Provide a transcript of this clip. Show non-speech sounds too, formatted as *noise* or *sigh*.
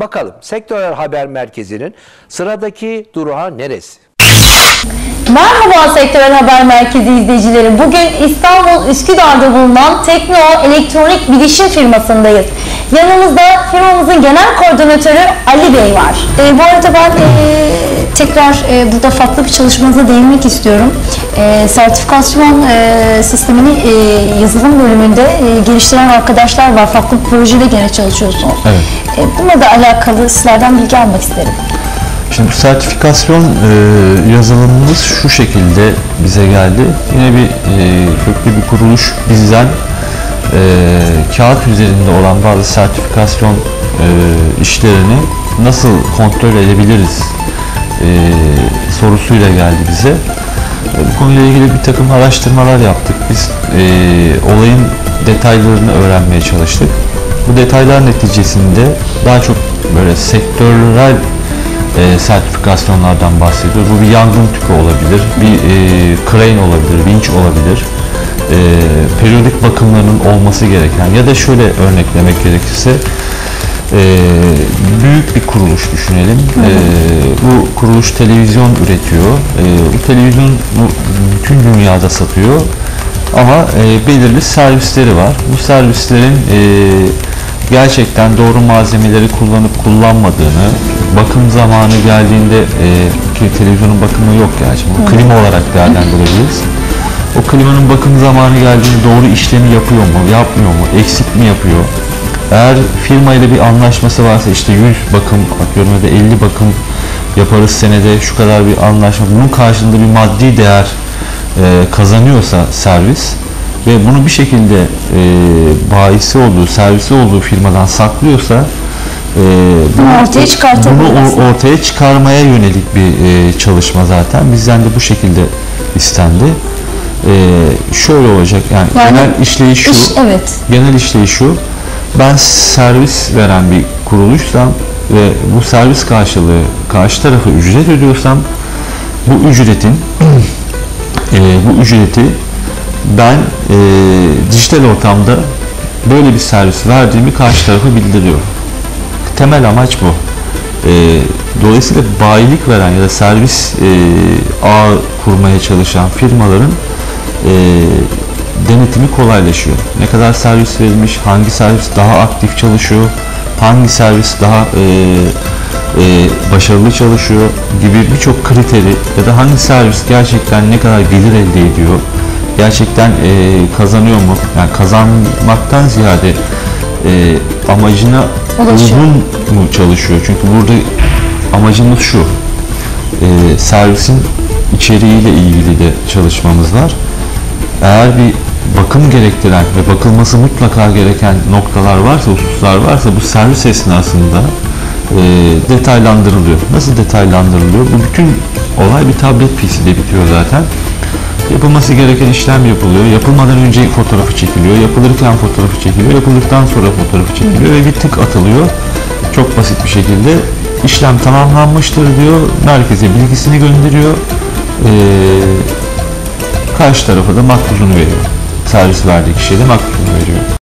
Bakalım Sektörel Haber Merkezi'nin sıradaki durağı neresi? Merhaba Sektörel Haber Merkezi izleyicileri. Bugün İstanbul Üsküdar'da bulunan Tekno Elektronik Bilişim firmasındayız. Yanımızda firmamızın genel koordinatörü Ali Bey var. E, bu arada ben e, tekrar e, burada farklı bir çalışmanıza değinmek istiyorum. E, sertifikasyon e, sistemini e, yazılım bölümünde e, geliştiren arkadaşlar var. Farklı bir projede gene çalışıyorsunuz. Evet. E, bununla da alakalı sizlerden bilgi almak isterim. Şimdi sertifikasyon e, yazılımımız şu şekilde bize geldi. Yine bir e, köklü bir kuruluş bizden e, kağıt üzerinde olan bazı sertifikasyon e, işlerini nasıl kontrol edebiliriz e, sorusuyla geldi bize. E, bu konuyla ilgili bir takım araştırmalar yaptık. Biz e, olayın detaylarını öğrenmeye çalıştık. Bu detaylar neticesinde daha çok böyle sektörel e, sertifikasyonlardan bahsediyor. Bu bir yangın tüpü olabilir, bir e, crane olabilir, vinç olabilir. E, periyodik bakımlarının olması gereken ya da şöyle örneklemek gerekirse e, büyük bir kuruluş düşünelim. E, bu kuruluş televizyon üretiyor. E, bu televizyon bu, bütün dünyada satıyor. Ama e, belirli servisleri var. Bu servislerin e, gerçekten doğru malzemeleri kullanıp kullanmadığını, bakım zamanı geldiğinde e, ki televizyonun bakımı yok gerçi, bunu klima olarak değerlendirebiliriz. O klimanın bakım zamanı geldiğinde doğru işlemi yapıyor mu, yapmıyor mu, eksik mi yapıyor? Eğer firma ile bir anlaşması varsa işte 100 bakım atıyorum ya da 50 bakım yaparız senede şu kadar bir anlaşma, bunun karşılığında bir maddi değer e, kazanıyorsa servis ve bunu bir şekilde e, bahisi olduğu, servisi olduğu firmadan saklıyorsa e, Bunu ortaya çıkartabiliriz. Bunu ortaya çıkarmaya yönelik bir e, çalışma zaten. Bizden de bu şekilde istendi. E, şöyle olacak yani, Yani genel işleyiş şu. iş- evet. Genel işleyiş şu. Ben servis veren bir kuruluşsam ve bu servis karşılığı karşı tarafa ücret ödüyorsam bu ücretin *clears throat* e, bu ücreti ben e, dijital ortamda böyle bir servis verdiğimi karşı tarafa bildiriyorum. Temel amaç bu. E, dolayısıyla bayilik veren ya da servis e, ağ kurmaya çalışan firmaların e, denetimi kolaylaşıyor. Ne kadar servis verilmiş, hangi servis daha aktif çalışıyor, hangi servis daha e, e, başarılı çalışıyor gibi birçok kriteri ya da hangi servis gerçekten ne kadar gelir elde ediyor, gerçekten e, kazanıyor mu? Yani kazanmaktan ziyade e, amacına Ulaşıyor. uygun mu çalışıyor? Çünkü burada amacımız şu, e, servisin içeriğiyle ilgili de çalışmamız var. Eğer bir bakım gerektiren ve bakılması mutlaka gereken noktalar varsa, hususlar varsa bu servis esnasında e, detaylandırılıyor. Nasıl detaylandırılıyor? Bu bütün olay bir tablet PC'de bitiyor zaten. Yapılması gereken işlem yapılıyor. Yapılmadan önce fotoğrafı çekiliyor. Yapılırken fotoğrafı çekiliyor. Yapıldıktan sonra fotoğrafı çekiliyor ve bir tık atılıyor. Çok basit bir şekilde işlem tamamlanmıştır diyor. Merkeze bilgisini gönderiyor. Ee, karşı tarafa da maktuzunu veriyor. Servis verdiği kişiye de maktuzunu veriyor.